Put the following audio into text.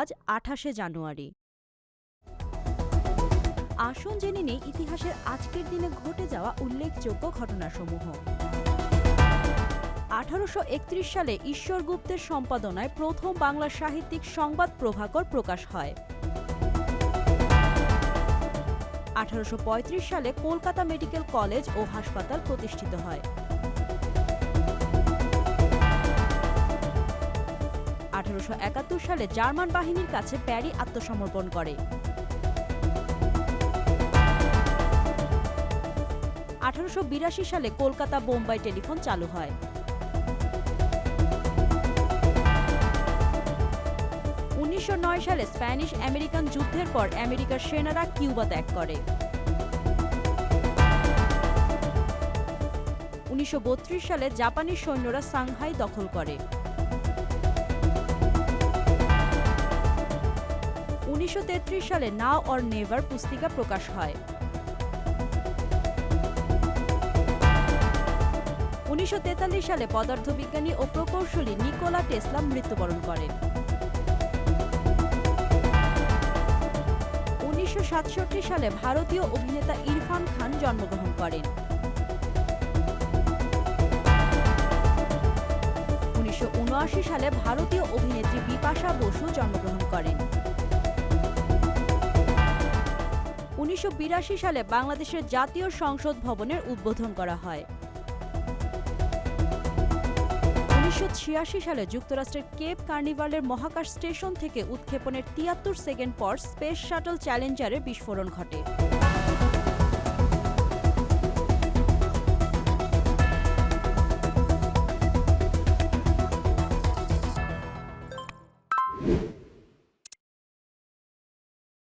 আজ আঠাশে জানুয়ারি। আসুন জেনে নেই ইতিহাসের আজকের দিনে ঘটে যাওয়া উল্লেখযোগ্য ঘটনাসমূহ। আঠারোশো একত্রিশ সালে ঈশ্বর গুপ্তের সম্পাদনায় প্রথম বাংলা সাহিত্যিক সংবাদ প্রভাকর প্রকাশ হয়। আঠারোশ পঁয়ত্রিশ সালে কলকাতা মেডিকেল কলেজ ও হাসপাতাল প্রতিষ্ঠিত হয়। একাত্তর সালে জার্মান বাহিনীর কাছে প্যারি আত্মসমর্পণ করে। আঠারোশো বিরাশি সালে কলকাতা বোম্বাই টেলিফোন চালু হয়। উনিশশো নয় সালে স্প্যানিশ আমেরিকান যুদ্ধের পর আমেরিকার সেনারা কিউবা ত্যাগ করে। উনিশশো বত্রিশ সালে জাপানি সৈন্যরা সাংহাই দখল করে। উনিশশো সালে নাও অর নেভার পুস্তিকা প্রকাশ হয়। উনিশশো তেতাল্লিশ সালে পদার্থবিজ্ঞানী ও প্রকৌশলী নিকোলা টেসলা মৃত্যুবরণ করেন। উনিশশো সাতষট্টি সালে ভারতীয় অভিনেতা ইরফান খান জন্মগ্রহণ করেন। উনিশশো উনআশি সালে ভারতীয় অভিনেত্রী বিপাশা বসু জন্মগ্রহণ করেন। উনিশশো বিরাশি সালে বাংলাদেশের জাতীয় সংসদ ভবনের উদ্বোধন করা হয়। উনিশশো ছিয়াশি সালে যুক্তরাষ্ট্রের কেপ কার্নিভালের মহাকাশ স্টেশন থেকে উৎক্ষেপণের তিয়াত্তর সেকেন্ড পর স্পেস শাটল চ্যালেঞ্জারের বিস্ফোরণ ঘটে।